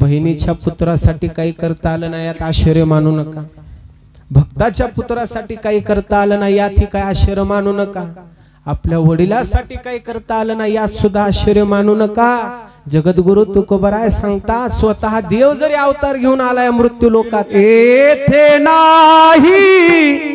बहिणीच्या पुत्रासाठी काही करता आलं नाही यात आश्चर्य मानू नका. भक्ताच्या पुत्रासाठी काही करता आलं नाही यात काय आश्चर्य मानू नका. आपल्या वडिलासाठी काही करता आलं नाही यात सुद्धा आश्चर्य मानू नका. जगद्गुरु तुकोबराय सांगतात स्वतः देव जरी अवतार घेऊन आलाय मृत्यू लोकात. येथे नाही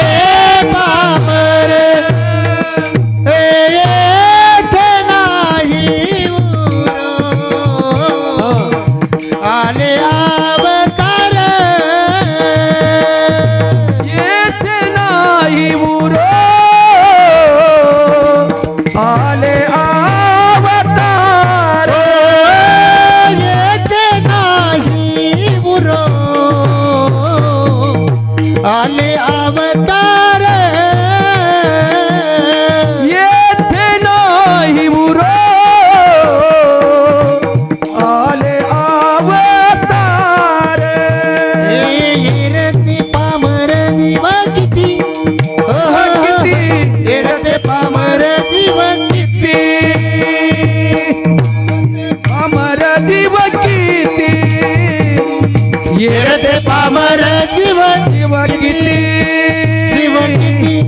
आले अवतार येथे नाही उरो आले अवतार येते नाही जीव किती येते पामर जीव जीव किती जीव किती